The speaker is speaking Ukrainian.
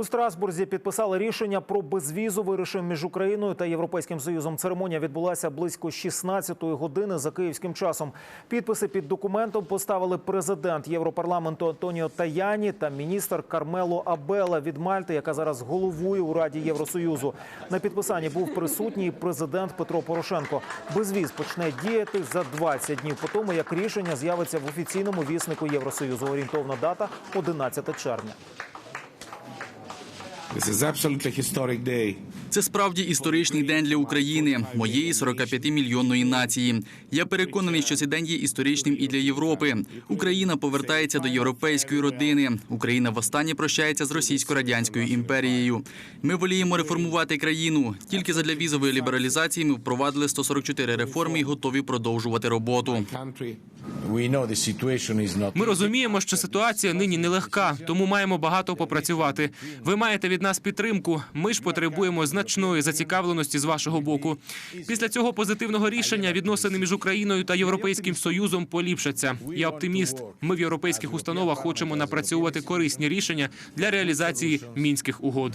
У Страсбурзі підписали рішення про безвізовий режим між Україною та Європейським Союзом. Церемонія відбулася близько 16-ї години за київським часом. Підписи під документом поставили президент Європарламенту Антоніо Таяні та міністр Кармело Абела від Мальти, яка зараз головує у Раді Євросоюзу. На підписанні був присутній президент Петро Порошенко. Безвіз почне діяти за 20 днів по тому, як рішення з'явиться в офіційному віснику Євросоюзу. Орієнтовна дата 11 червня. Це справді історичний день для України, моєї 45-мільйонної нації. Я переконаний, що цей день є історичним і для Європи. Україна повертається до європейської родини. Україна востаннє прощається з російсько-радянською імперією. Ми воліємо реформувати країну. Тільки задля візової лібералізації ми впровадили 144 реформи і готові продовжувати роботу. Ми розуміємо, що ситуація нині нелегка, тому маємо багато попрацювати. Ви маєте від нас підтримку. Ми ж потребуємо значної зацікавленості з вашого боку. Після цього позитивного рішення відносини між Україною та Європейським Союзом поліпшаться. Я оптиміст. Ми в європейських установах хочемо напрацьовувати корисні рішення для реалізації мінських угод.